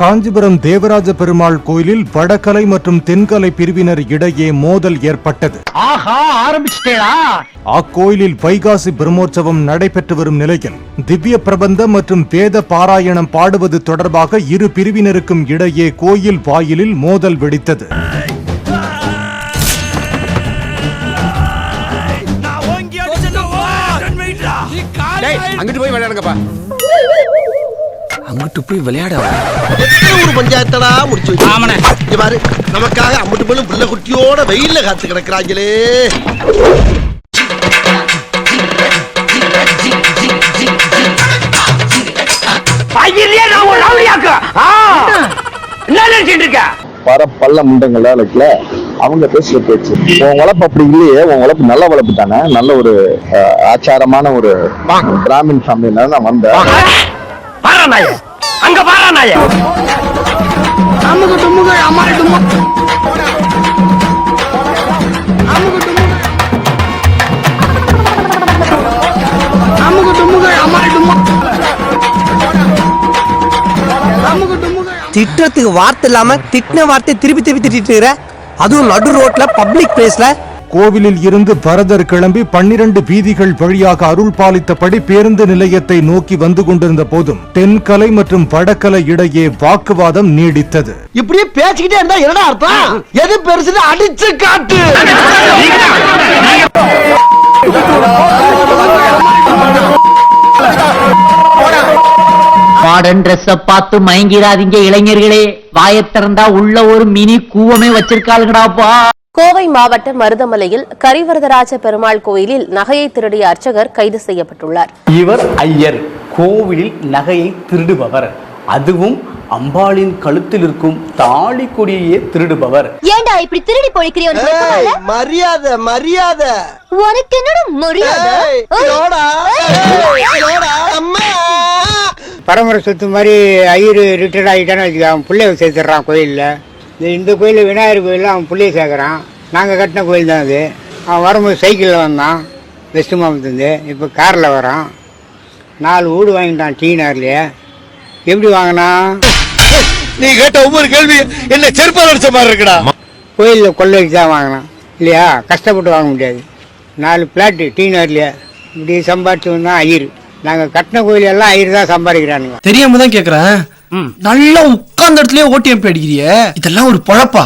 காஞ்சிபுரம் தேவராஜ பெருமாள் கோயிலில் வடகலை மற்றும் தென்கலை பிரிவினர் இடையே மோதல் ஏற்பட்டது. ஆஹா ஆரம்பிச்சிட்டேடா. அக்கோயிலில் வைகாசி பிரம்மோற்சவம் நடைபெற்று வரும் நிலையில் திவ்ய பிரபந்தம் மற்றும் வேத பாராயணம் பாடுவது தொடர்பாக இரு பிரிவினருக்கும் இடையே கோயில் வாயிலில் மோதல் வெடித்தது. அங்கிட்டு போய் விளையாடுங்கப்பா. அங்கிட்டு போய் விளையாட ஒரு பஞ்சாயத்தடா முடிச்சு வச்சு. இங்க பாரு நமக்காக அம்பட்டு பெண்ணும் பிள்ளை குட்டியோட வெயில்ல காத்து கிடக்குறாங்களே. பையிலே நான் ஒரு ரவுடியாக்கு ஆ. என்ன? நினைச்சிட்டு இருக்க? வர பள்ள முண்டங்களா இருக்குல்ல அவங்க பேசுற பேச்சு. உன் உழப்பு அப்படி இல்லையே உன் உழப்பு நல்ல உழப்பு தானே? நல்ல ஒரு ஆச்சாரமான ஒரு பிராமின் ஃபேமிலினால நான் வந்தேன். அங்க பாரா நாய. அமுகு டுமுகு அம்மாள் டுமு. அமுகு டுமுகு. அமுகு டுமுகு அம்மாள் டுமு. அமுகு டுமுகு திட்டுறதுக்கு வார்த்தை இல்லாம திட்டின வார்த்தை திருப்பி திருப்பி திட்டிட்டு அதுவும் நடு ரோட்ல பப்ளிக் பிளேஸ்ல கோவிலில் இருந்து பரதர் கிளம்பி பன்னிரண்டு வீதிகள் வழியாக அருள் பாலித்தபடி பேருந்து நிலையத்தை நோக்கி வந்து கொண்டிருந்த போதும் தென்கலை மற்றும் வடகலை இடையே வாக்குவாதம் நீடித்தது. இப்படியே பேசிக்கிட்டே இருந்தா என்னடா அர்த்தம்? எது பெருசுன்னு அடிச்சு காட்டு. மாடர்ன் ட்ரெஸ்ஸ பார்த்து மயங்கிடாதீங்க இளைஞர்களே. வாயத் திறந்தா உள்ள ஒரு மினி கூவமே வச்சிருக்காளுங்கடாப்பா. கோவை மாவட்ட மருதமலையில் கரிவரதராஜ பெருமாள் கோயிலில் நகையை திருடிய அர்ச்சகர் கைது செய்யப்பட்டுள்ளார். இவர் ஐயர் கோவிலில் நகையை திருடுபவர். அதுவும் அம்பாளின் கழுத்தில் இருக்கும் தாலி கொடியையே திருடுபவர். ஏண்டா இப்படி திருடி ஏய், மரியாதை மரியாதை. உனக்கு என்னோட மரியாதை? பரம்பரை சொத்து மாதிரி ஐயர் ரிட்டையர்ட் ஆகிட்டான்னு வச்சுக்க அவன் பிள்ளைய சேர்த்துறான் கோயிலில். இந்த இந்த கோயில் விநாயகர் கோயிலில் அவன் பிள்ளைய சேர்க்குறான். நாங்கள் கட்டின கோயில் தான் அது. அவன் வரும்போது சைக்கிளில் வந்தான். வெஸ்ட் மாவட்டத்துலேருந்து இப்போ காரில் வரான். நாலு வீடு வாங்கிட்டான் டீ நகர்லையே. எப்படி வாங்கினான் நீ கேட்ட ஒவ்வொரு கேள்வி என்ன செருப்பால் அடிச்ச மாதிரி இருக்குடா. கோயிலில் கொள்ளை வச்சு தான் வாங்கினான் இல்லையா? கஷ்டப்பட்டு வாங்க முடியாது. நாலு பிளாட்டு டீ நகர்லையே. இப்படி சம்பாதிச்சு வந்தான் ஐயர். நாங்கள் கட்டின கோயில் எல்லாம் ஐயர் தான் சம்பாதிக்கிறானுங்க. தெரியாம தான் கேக்குறேன். நல்லா உட்கார்ந்த இடத்துலயே ஓட்டியம் அடிக்கிறியே. இதெல்லாம் ஒரு பொழப்பா?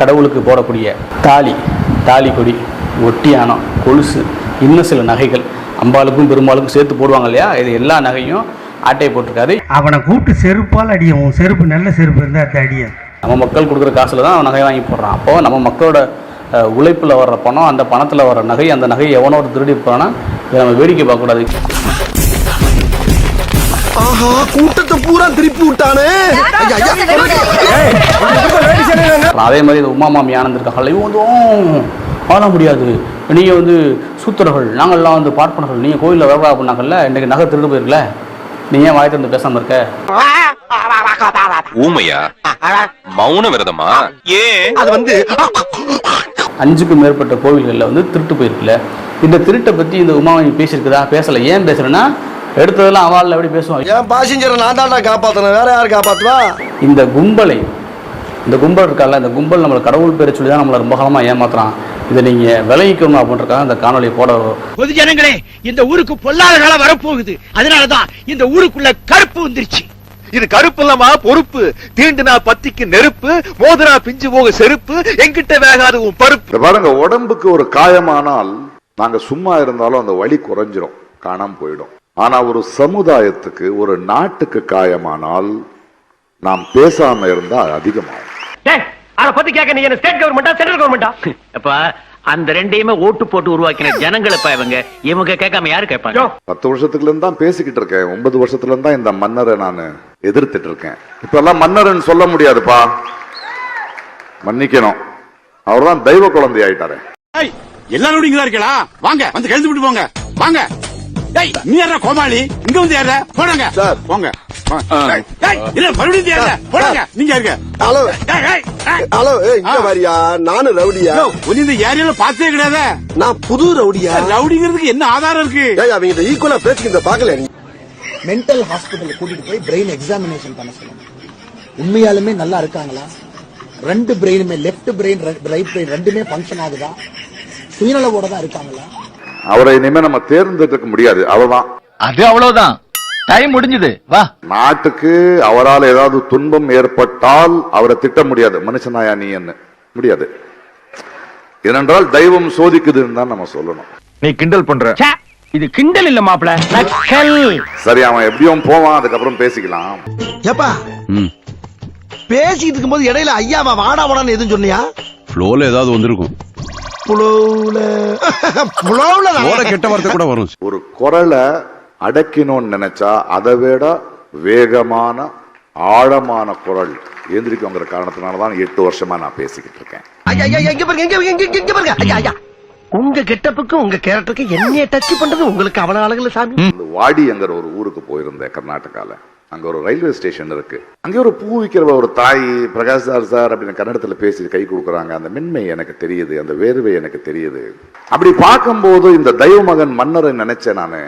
கடவுளுக்கு போடக்கூடிய தாலி தாலி கொடி ஒட்டியானம் கொலுசு இன்னும் சில நகைகள் அம்பாளுக்கும் பெருமாளுக்கும் சேர்த்து போடுவாங்க இல்லையா? இது எல்லா நகையும் ஆட்டையை போட்டிருக்காரு. அவனை கூப்பிட்டு செருப்பால் அடியும் செருப்பு நல்ல செருப்பு இருந்தா அந்த அடியும் நம்ம மக்கள் கொடுக்குற காசுல தான் அவன் நகை வாங்கி போடுறான். அப்போ நம்ம மக்களோட உழைப்புல வர்ற பணம் அந்த பணத்துல வர்ற நகை அந்த நகையை எவனோ ஒரு திருடி போறானா இதை நம்ம வேடிக்கை பார்க்கக்கூடாது. ஆஹா கூட்டத்தை பூரா திருப்பி விட்டானே. ஐயா, ஐயா. அதே மாதிரி இந்த உமா மாமி ஆனந்த் இருக்காங்கல்ல இவங்க வந்து "ஓ, அதெல்லாம் முடியாது. நீங்கள் வந்து சூத்திரர்கள் நாங்கள்லாம் வந்து பார்ப்பனர்கள். நீங்கள் கோயிலில் விவகாரம் பண்ணாங்கல்ல இன்றைக்கி நகை திருடு போயிருக்கல நீ ஏன் வாய் திறந்து பேசாமல் இருக்க? ஊமையா? மௌன விரதமா? ஏன்? அது வந்து அஞ்சுக்கும் மேற்பட்ட கோவில்களில் வந்து திருட்டு போயிருக்குல்ல. இந்த திருட்டை பற்றி இந்த உமாமி பேசியிருக்குதா? பேசலை. ஏன் பேசுகிறேன்னா எடுத்ததெல்லாம் அவளில் எப்படி பேசுவான்? என் பாசஞ்சரை நான் தான்டா காப்பாத்தணும். வேற யார் காப்பாத்துவா? இந்த கும்பலை இந்த கும்பல் இருக்கால இந்த கும்பல் நம்மளை கடவுள் பேரை சொல்லி தான் நம்மளை ரொம்ப காலமாக ஏமாத்துறான். இதை நீங்கள் விளைவிக்கணும் அப்படின்றக்காக இந்த காணொலியை போட பொது ஜனங்களே இந்த ஊருக்கு பொல்லாத காலம் வரப்போகுது. அதனாலதான் இந்த ஊருக்குள்ள கருப்பு வந்துருச்சு. இது கருப்பு இல்லமா பொறுப்பு. தீண்டுனா பத்திக்கு நெருப்பு மோதுனா பிஞ்சு போக செருப்பு எங்கிட்ட வேகாது உன் பருப்பு. பாருங்க உடம்புக்கு ஒரு காயமானால் நாங்க சும்மா இருந்தாலும் அந்த வலி குறைஞ்சிரும். காணாம போயிடும். ஆனா ஒரு சமுதாயத்துக்கு ஒரு நாட்டுக்கு காயமானால் நாம் பேசாம இருந்தா அது அதிகமாகும். அத பத்தி கேட்க நீ என்ன ஸ்டேட் கவர்மெண்டா சென்ட்ரல் கவர்மெண்டா அப்ப அந்த ரெண்டையுமே ஓட்டு போட்டு உருவாக்கின ஜனங்களை இவங்க. இவங்க கேட்காம யாரு கேட்பாங்க? பத்து வருஷத்துல இருந்து தான் பேசிக்கிட்டு இருக்கேன். ஒன்பது வருஷத்துல இருந்து தான் இந்த மன்னரை நான் எதிர்த்துட்டு இருக்கேன். இப்ப எல்லாம் மன்னர்னு சொல்ல முடியாதுப்பா. மன்னிக்கணும். அவர்தான் தெய்வ குழந்தை ஆயிட்டாரு. எல்லாரும் இங்க இருக்கலா வாங்க வந்து கழுந்து விட்டு போங்க. வாங்க. டேய் நீ யாரா கோமாளி? இங்க வந்து யாரா போடுங்க சார். போங்க. இல்ல மறுபடியும் நீங்க இருக்க ஹலோ. ஹலோ ஏய் இங்க. வாரியா? நானும் ரவுடியா? இந்த ஏரியால பார்த்தே கிடையாதே. நான் புது ரவுடியா? ரவுடிங்கிறதுக்கு என்ன ஆதாரம் இருக்கு? ஏய் அவங்க ஈக்குவலா பேசிக்கிறத பாக்கல நீ. மென்டல் ஹாஸ்பிட்டல் கூட்டிட்டு போய் பிரெயின் எக்ஸாமினேஷன் பண்ண உண்மையாலுமே நல்லா இருக்காங்களா? ரெண்டு பிரெயினுமே லெஃப்ட் பிரெயின் ரைட் பிரெயின் ரெண்டுமே ஃபங்க்ஷன் ஆகுதா? சுயநலவோட தான் இருக்காங்களா? அவரை இனிமே நம்ம தேர்ந்தெடுக்க முடியாது. அவ்வளவுதான். அது அவ்வளவுதான். டைம் முடிஞ்சது. வா. நாட்டுக்கு அவரால் ஏதாவது துன்பம் ஏற்பட்டால் அவரை திட்ட முடியாது. மனுஷனாயா நீ என்ன? முடியாது. ஏனென்றால் தெய்வம் சோதிக்குதுன்னு தான் நம்ம சொல்லணும். நீ கிண்டல் பண்ற. இது கிண்டல் இல்ல மாப்ள சரி அவன் எப்படியும் போவான் அதுக்கப்புறம் பேசிக்கலாம். ஏப்பா பேசிட்டு இருக்கும்போது இடையில ஐயாவா வாடா வாடான்னு எதுவும் சொன்னியா? ஃப்ளோல ஏதாவது வந்திருக்கும். புலவுல. புலவுல ஓட கெட்ட வார்த்தை கூட வரும். ஒரு குரலை அடக்கினோன்னு நினைச்சா அதை விட வேகமான ஆழமான குரல் எந்திரிக்குங்கிற காரணத்தினால தான் எட்டு வருஷமா நான் பேசிக்கிட்டு இருக்கேன். உங்க கெட்டப்புக்கு உங்க கேரக்டருக்கு என்னைய டச் பண்றது உங்களுக்கு அவன அழகுல சாமி வாடிங்கிற ஒரு ஊருக்கு போயிருந்தேன் கர்நாடகால. அங்க ஒரு ரயில்வே ஸ்டேஷன் இருக்கு. அங்கே ஒரு பூ விற்கிற ஒரு தாய் பிரகாஷ் சார் சார் அப்படின்னு கன்னடத்துல பேசி கை கொடுக்குறாங்க. அந்த மென்மை எனக்கு தெரியுது அந்த வேர்வை எனக்கு தெரியுது. அப்படி பார்க்கும்போது இந்த தெய்வ மகன் மன்னரை நினைச்சேன் நானு.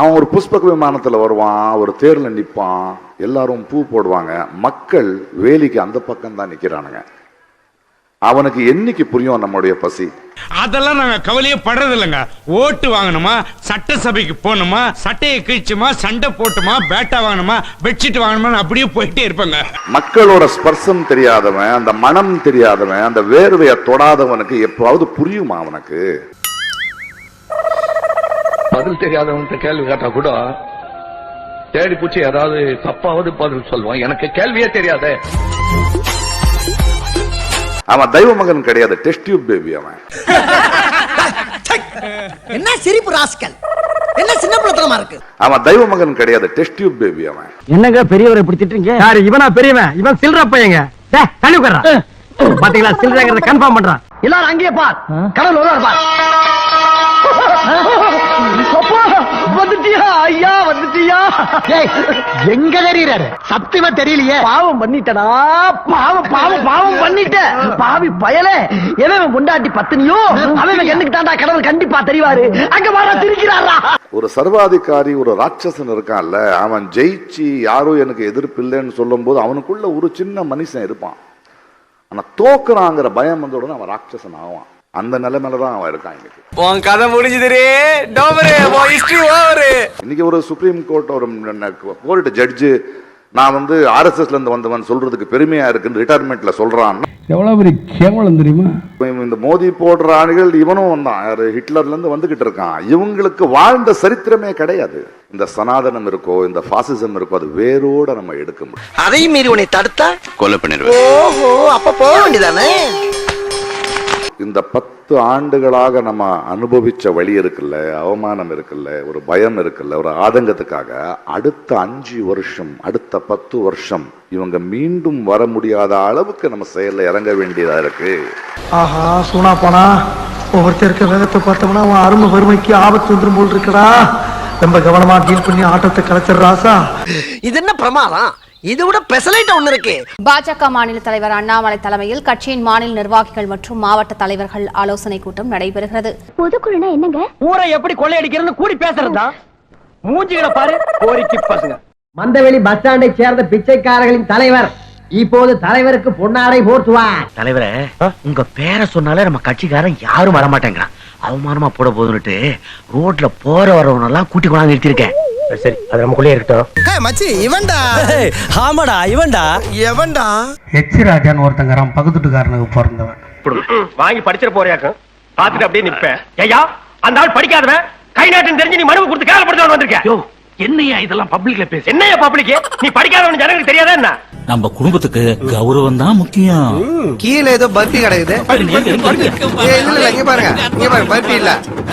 அவன் ஒரு புஷ்பக விமானத்துல வருவான் ஒரு தேர்ல நிப்பான் எல்லாரும் பூ போடுவாங்க. மக்கள் வேலிக்கு அந்த பக்கம் தான் நிக்கிறானுங்க. அவனுக்கு என்னைக்கு புரியும் நம்மளுடைய பசி? அதெல்லாம் நாங்க கவலையே படுறது இல்லைங்க ஓட்டு வாங்கணுமா சட்டசபைக்கு போகணுமா சட்டையை கிழிச்சுமா சண்டை போட்டுமா பேட்டா வாங்கணுமா பெட்ஷீட் வாங்கணுமா அப்படியே போயிட்டே இருப்பாங்க. மக்களோட ஸ்பர்சம் தெரியாதவன் அந்த மனம் தெரியாதவன் அந்த வேர்வையை தொடாதவனுக்கு எப்பவாவது புரியுமா அவனுக்கு? பதில் தெரியாதவன்கிட்ட கேள்வி கேட்டா கூட தேடி பூச்சி ஏதாவது தப்பாவது பதில் சொல்லுவான். எனக்கு கேள்வியே தெரியாதே. அவன் தெய்வ மகன் கிடையாது டெஸ்ட் டியூப் பேபி அவன். என்ன சிரிப்பு ராஸ்கல்? என்ன சின்ன பிள்ளைத்தனமா இருக்கு? அவன் தெய்வ மகன் கிடையாது டெஸ்ட் டியூப் பேபி அவன். என்னங்க பெரியவரை இப்படி திட்டுறீங்க? யாரு இவனா பெரியவன்? இவன் சில்ற பையங்க. டேய் தள்ளி உட்கார்றான் பாத்தீங்களா? சில்றங்கிறத கன்ஃபார்ம் பண்றான். எல்லாரும் அங்கேயே பார். கடவுள் உள்ளார பார். எங்க தெரியறாரு? சத்தியமா தெரியலையே. பாவம் பண்ணிட்டடா. பாவம் பாவம் பாவம் பண்ணிட்ட. பாவி பயலே. எவன் கொண்டாட்டி பத்தினியோ? அவன் என்னக்கு தாண்டா கடவுள் கண்டிப்பா தெரிவாரு? அங்க வர திரிக்கிறாரா ஒரு சர்வாதிகாரி ஒரு ராட்சசன் இருக்கான்ல அவன் ஜெயிச்சு யாரோ எனக்கு எதிர்ப்பு இல்லைன்னு சொல்லும் போது அவனுக்குள்ள ஒரு சின்ன மனுஷன் இருப்பான். ஆனா தோக்குறாங்கிற பயம் வந்த உடனே அவன் ராட்சசன் ஆவான். அந்த நிலைமையில தான் அவன் இருக்கான் இன்னைக்கு. உன் கதை முடிஞ்சதுரே டோபரே உன் ஹிஸ்டரி ஓவரு. இன்னைக்கு ஒரு சுப்ரீம் கோர்ட் ஒரு கோர்ட் ஜட்ஜு நான் வந்து ஆர்எஸ்எஸ்ல இருந்து வந்தவன் சொல்றதுக்கு பெருமையா இருக்குன்னு ரிட்டையர்மெண்ட்ல சொல்றான். எவ்வளவு பெரிய கேவலம் தெரியுமா? இந்த மோதி போடுற ஆணிகள் இவனும் வந்தான். யாரு ஹிட்லர்ல இருந்து வந்துகிட்டு இருக்கான். இவங்களுக்கு வாழ்ந்த சரித்திரமே கிடையாது. இந்த சனாதனம் இருக்கோ இந்த பாசிசம் இருக்கோ அது வேரோட நம்ம எடுக்க முடியும். அதையும் மீறி உன்னை தடுத்தா? கொலை பண்ணிடுவேன். ஓஹோ அப்ப போக வேண்டியதானே? இந்த பத்து ஆண்டுகளாக நம்ம அனுபவிச்ச வழி இருக்குல்ல அவமானம் இருக்குல்ல ஒரு பயம் இருக்குல்ல ஒரு ஆதங்கத்துக்காக அடுத்த அஞ்சு வருஷம் அடுத்த பத்து வருஷம் இவங்க மீண்டும் வர முடியாத அளவுக்கு நம்ம செயல்ல இறங்க வேண்டியதா இருக்கு. ஆஹா சூனா போனா ஒவ்வொருத்தர் இருக்க வேகத்தை பார்த்தோம்னா அவன் அருமை வறுமைக்கு ஆபத்து வந்துரும் போல் இருக்கடா. ரொம்ப கவனமா டீல் பண்ணி ஆட்டத்தை கலைச்சிடுறாசா இது என்ன பிரமாதம்? இது விட பெசலைட் ஒண்ணு இருக்கு. பாஜக மாநில தலைவர் அண்ணாமலை தலைமையில் கட்சியின் மாநில நிர்வாகிகள் மற்றும் மாவட்ட தலைவர்கள் ஆலோசனை கூட்டம் நடைபெறுகிறது. பொதுக்குழுனா என்னங்க? ஊரை எப்படி கொள்ளையடிக்கிறதுன்னு கூடி பேசுறதா மூஞ்சிகளை பாரு கோரிக்கை பசங்க. மந்தவெளி பஸ் ஸ்டாண்டை சேர்ந்த பிச்சைக்காரர்களின் தலைவர் இப்போது தலைவருக்கு பொன்னாடை போர்த்துவார் தலைவரே உங்க பேரை சொன்னாலே நம்ம கட்சிக்காரன் யாரும் வர மாட்டேங்கிறான் அவமானமா போட போதுன்னுட்டு ரோட்ல போற வரவனெல்லாம் கூட்டி கொண்டாந்து நிறுத்திருக்கேன் சரி அது நமக்குள்ளே இருக்கட்டும். மச்சி இவன்டா. ஆமாடா இவன்டா. எவன்டா? எச் ராஜான்னு ஒருத்தங்கிறான் பக்கத்துட்டுக்காரனுக்கு பிறந்தவன். வாங்கி படிச்சிட போறியாக்கும் பாத்துட்டு அப்படியே நிப்பேன் ஐயா அந்த ஆள் படிக்காதவன். கை நாட்டுன்னு தெரிஞ்சு நீ மனுவை கொடுத்து கேவலப்படுத்தவன் வந்திருக்க. என்னையா இதெல்லாம் பப்ளிக்ல பேச. என்னையா பப்ளிக் நீ படிக்காதவன் ஜனங்களுக்கு தெரியாதா என்ன? நம்ம குடும்பத்துக்கு கௌரவம் தான் முக்கியம். கீழே ஏதோ பர்பி கிடக்குது. ஏய், இல்ல இல்ல இங்க பாருங்க இங்க பாருங்க. பர்பி இல்ல.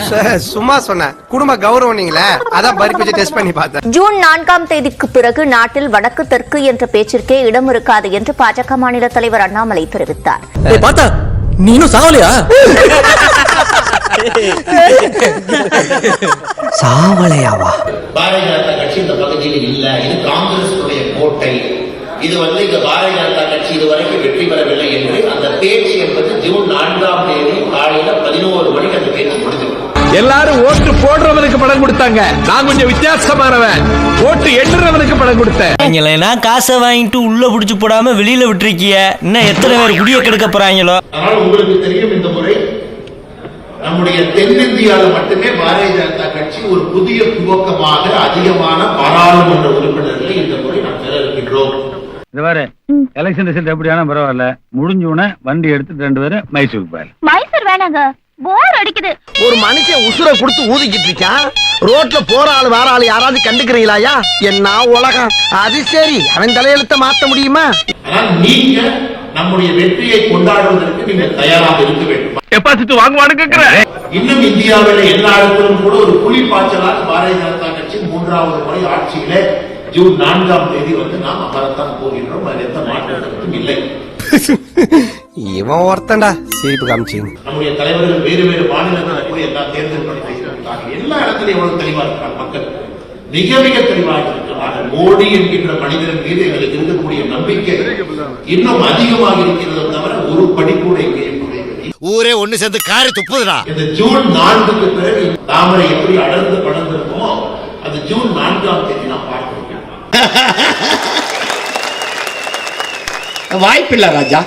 சு- சும்மா சொன்னேன் குடும்ப கௌரவம் நீங்களே. அதான் பர்பி வச்சு டெஸ்ட் பண்ணி பார்த்தேன். ஜூன் நான்காம் தேதிக்கு பிறகு நாட்டில் வடக்கு தெற்கு என்ற பேச்சிற்கே இடம் இருக்காது என்று பாஜக மாநில தலைவர் அண்ணாமலை தெரிவித்தார். பார்த்தா? நீனும் சாவலையா? சாவலையாவா? பாரதிய ஜனதா கட்சி இந்த பகுதியில் இல்ல. இது காங்கிரஸ் கோட்டை. இது வந்து இங்க பாரதிய ஜனதா கட்சி இதுவரைக்கும் வெற்றி பெறவில்லை என்று அந்த பேச்சு என்பது ஜூன் நான்காம் தேதி காலையில பதினோரு மணிக்கு அந்த பேச்சு முடிஞ்சிடும் எல்லாரும் ஓட்டு போடுறவனுக்கு பணம் கொடுத்தாங்க. நான் கொஞ்சம் வித்தியாசமானவன். ஓட்டு எண்ணுறவனுக்கு பணம் கொடுத்தேன். நீங்களா காசை வாங்கிட்டு உள்ள புடிச்சு போடாம வெளியில விட்டுருக்கிய இன்னும் எத்தனை பேர் குடிய கெடுக்க போறாங்களோ? ஆனால் உங்களுக்கு தெரியும் இந்த முறை நம்முடைய தென்னிந்தியாவில் மட்டுமே பாரதிய ஜனதா கட்சி ஒரு புதிய துவக்கமாக அதிகமான பாராளுமன்ற உறுப்பினர்களை இந்த முறை நாம் பெற இருக்கின்றோம். பாரு எலெக்ஷன் ரிசல்ட் எப்படியான பரவாயில்ல. முடிஞ்ச வண்டி எடுத்துட்டு ரெண்டு பேரும் மைசூருக்கு போய் மைசூர் வேணாங்க. போர் அடிக்குது. ஒரு மனுஷன் உசுரை கொடுத்து ஊதிக்கிட்டு இருக்கான். ரோட்ல போற ஆளு வேற ஆளு யாராவது கண்டுக்கிறீங்களாயா? என்ன உலகம்? அது சரி. அவன் தலையெழுத்த மாத்த முடியுமா? நீங்க நம்முடைய வெற்றியை கொண்டாடுவதற்கு நீங்க தயாராக இருக்க வேண்டும். டெபாசிட் வாங்குவான்னு கேக்குறேன் இன்னும் இந்தியாவில் எல்லா இடத்திலும் கூட ஒரு புலி பாய்ச்சலாக பாரதிய ஜனதா கட்சி மூன்றாவது முறை ஆட்சியிலே ஜூன் நான்காம் தேதி வந்து நாம் அமரத்தான் போகின்றோம். அதில் எந்த மாற்றத்திற்கும் இல்லை. இவன் ஒருத்தன்டா. சிரிப்பு காமிச்சு நம்முடைய தலைவர்கள் வேறு வேறு மாநிலங்களில் போய் எல்லா தேர்தல் பணி செய்திருக்கிறார்கள் எல்லா இடத்திலும் எவ்வளவு தெளிவா இருக்கிறார் மக்கள்? மிக மிக தெளிவாக இருக்கிறார்கள் மோடி என்கின்ற மனிதன் மீது எங்களுக்கு இருக்கக்கூடிய நம்பிக்கை இன்னும் அதிகமாக இருக்கிறது தவிர ஒரு படி கூட எங்கேயும் ஊரே ஒண்ணு சேர்ந்து காரி துப்புதுடா. இந்த ஜூன் நான்குக்கு பிறகு தாமரை எப்படி அடர்ந்து படர்ந்திருக்குமோ அது ஜூன் நான்காம் தேதி வாய்ப்பில்ல ராஜா.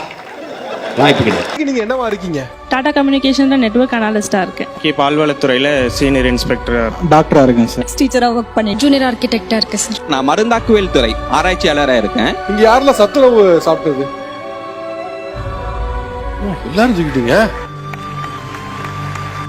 வாய்ப்பு கிடையாது நீங்க என்னவா இருக்கீங்க? டாடா கம்யூனிகேஷன்ல நெட்வொர்க் அனாலிஸ்டா இருக்கேன். இப்போ பால்வளத்துறையில சீனியர் இன்ஸ்பெக்டர் டாக்டரா இருக்கேன் சார் டீச்சரா ஒர்க் பண்ணி ஜூனியர் ஆர்கிடெக்டா இருக்கேன் சார் நான் மருந்தாக்குவேல் துறை ஆராய்ச்சியாளரா இருக்கேன். இங்க யாரெல்லாம் சத்துணவு சாப்பிட்டது? எல்லாரும் சொல்லிட்டீங்க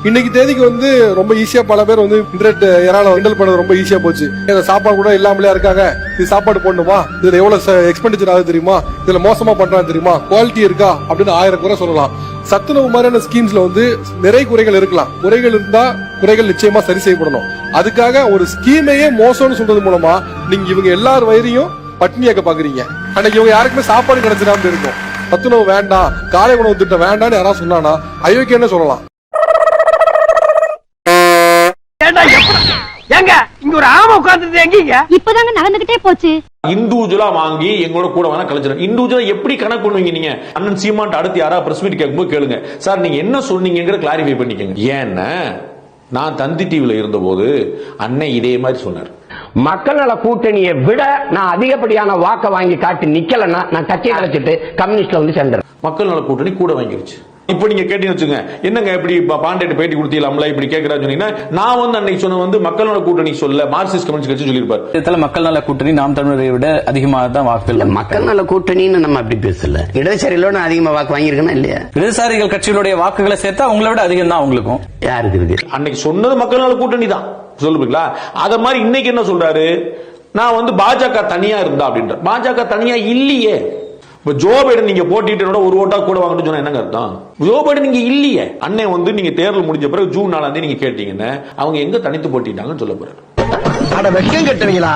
இன்னைக்கு தேதிக்கு வந்து ரொம்ப ஈஸியா பல பேர் வந்து இன்டர்நெட் யாரால ஹேண்டில் பண்ணது ரொம்ப ஈஸியா போச்சு. இந்த சாப்பாடு கூட இல்லாமலே இருக்காங்க. இது சாப்பாடு போடணுமா? இதுல எவ்வளவு எக்ஸ்பெண்டிச்சர் ஆகுது தெரியுமா? இதுல மோசமா பண்றாங்க தெரியுமா? குவாலிட்டி இருக்கா? அப்படின்னு ஆயிரம் குறை சொல்லலாம். சத்துணவு மாதிரியான ஸ்கீம்ஸ்ல வந்து நிறைய குறைகள் இருக்கலாம். குறைகள் இருந்தா குறைகள் நிச்சயமா சரி செய்யப்படணும். அதுக்காக ஒரு ஸ்கீமையே மோசம்னு சொல்றது மூலமா நீங்க இவங்க எல்லார் வயிறையும் பட்னியாக்க பாக்குறீங்க. அன்னைக்கு இவங்க யாருக்குமே சாப்பாடு கிடைச்சிடாம இருக்கும். சத்துணவு வேண்டாம் காலை உணவு திட்டம் வேண்டாம்னு யாராவது சொன்னானா அயோக்கியன்னு சொல்லலாம். ஏங்க இங்க ஒரு ஆமை உட்கார்ந்து எங்கீங்க? இப்பதாங்க நடந்துகிட்டே போச்சு. இண்டிவிஜுவலா வாங்கி எங்களோட கூட வேணா கழிச்சிடும் இண்டிவிஜுவலா எப்படி கணக்கு பண்ணுவீங்க நீங்க? அண்ணன் சீமான் அடுத்து யாரா பிரஸ் மீட் கேட்கும்போது கேளுங்க. சார் நீங்க என்ன சொன்னீங்கிற கிளாரிஃபை பண்ணிக்கங்க. ஏன்னா நான் தந்தி டிவில இருந்தபோது அண்ணன் இதே மாதிரி சொன்னார். மக்கள் நல கூட்டணியை விட நான் அதிகப்படியான வாக்க வாங்கி காட்டி நிக்கலன்னா நான் கட்சியை கலைச்சிட்டு கம்யூனிஸ்ட்ல வந்து சேர்ந்துறேன் மக்கள் நல கூட்டணி கூட வாங்கிருச்சு. இப்போ நீங்க கேட்டீங்கன்னு வச்சுங்க என்னங்க இப்படி பாண்டேட் பேட்டி கொடுத்தீங்களாம்ல? இப்படி கேட்கறான்னு சொன்னீங்கன்னா நான் வந்து அன்னைக்கு சொன்ன வந்து மக்கள் நல கூட்டணி சொல்ல மார்க்சிஸ்ட் கம்யூனிஸ்ட் கட்சி சொல்லியிருப்பார். இதுல மக்கள் நல கூட்டணி நாம் தமிழரை விட அதிகமாக தான் வாக்குகள் மக்கள் நல கூட்டணின்னு நம்ம அப்படி பேசல. இடதுசாரிகளோட நான் அதிகமா வாக்கு வாங்கியிருக்கேனா இல்லையா? இடதுசாரிகள் கட்சிகளுடைய வாக்குகளை சேர்த்தா உங்களை விட அதிகம் தான் அவங்களுக்கும். யாருக்கு இருக்கு? அன்னைக்கு சொன்னது மக்கள் நல கூட்டணி தான். சொல்லுவீங்களா அத மாதிரி இன்னைக்கு என்ன சொல்றாரு? நான் வந்து பாஜக தனியா இருந்தா அப்படின்ற பாஜக தனியா இல்லையே. இப்ப ஜோ பைடன் நீங்க போட்டிட்டு ஒரு ஓட்டா கூட வாங்கணும்னு சொன்னா என்னங்க அர்த்தம்? ஜோ பைடன் நீங்க இல்லையே. அண்ணன் வந்து நீங்க தேர்தல் முடிஞ்ச பிறகு ஜூன் நாலாம் தேதி நீங்க கேட்டீங்கன்னா அவங்க எங்க தனித்து போட்டிட்டாங்கன்னு சொல்ல போறாரு. அட வெக்கம் கட்டுவீங்களா?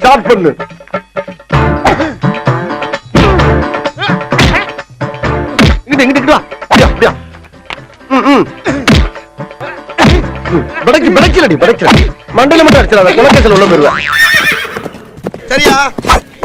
ஸ்டார்ட் பண்ணு. மண்டையில மட்டும் அடிச்சிடாத. குலக்கேசல் உள்ள போயிருவேன் சரியா?